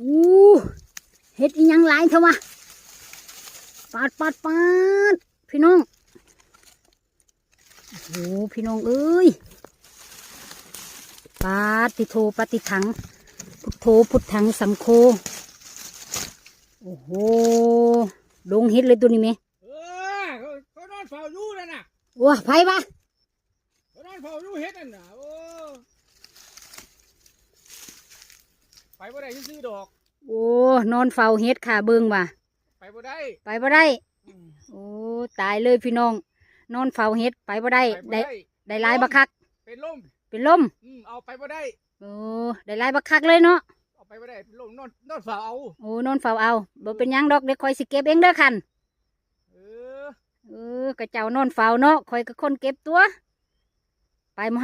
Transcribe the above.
อู้เฮ็ดอีหยังหลายเถอะวะปาดปาดปาดพี่น้องโอ้โหพี่น้องเอ้ยปาดติโทปฏิถัง พุทโธพุทธังสังโฆโอ้โหลงเฮ็ดเลยตัวนี้ไหมเออเขาเขานอนเฝ้าอยู่นั่นน่ะว้าไผปะเขานอนเฝ้าอยู่เฮ็ดนั่นน่ะโอ้ ไปบ่ได้ซื้อๆดอก โอ้นอนเฝ้าเฮ็ดค่ะเบิ่งว่ะไปบ่ได้ ไปบ่ได้อืมโอ้ตายเลยพี่น้อง นอนเฝ้าเฮ็ดไปบ่ได้ไปบ่ได้ ได้ได้หลายบักคัก เป็นลม เป็นลมอืมเอาไปบ่ได้ โอ้ได้หลายบักคักเลยเนาะ เอาไปบ่ได้เป็นลมนอนนอนเฝ้าเอา โอ้นอนเฝ้าเอาบ่เป็นหยังดอกเดี๋ยวคอยสิเก็บเองเด้อคันเออเออกระเจ้านอนเฝ้าเนาะคอยก็คนเก็บตัว ไปมา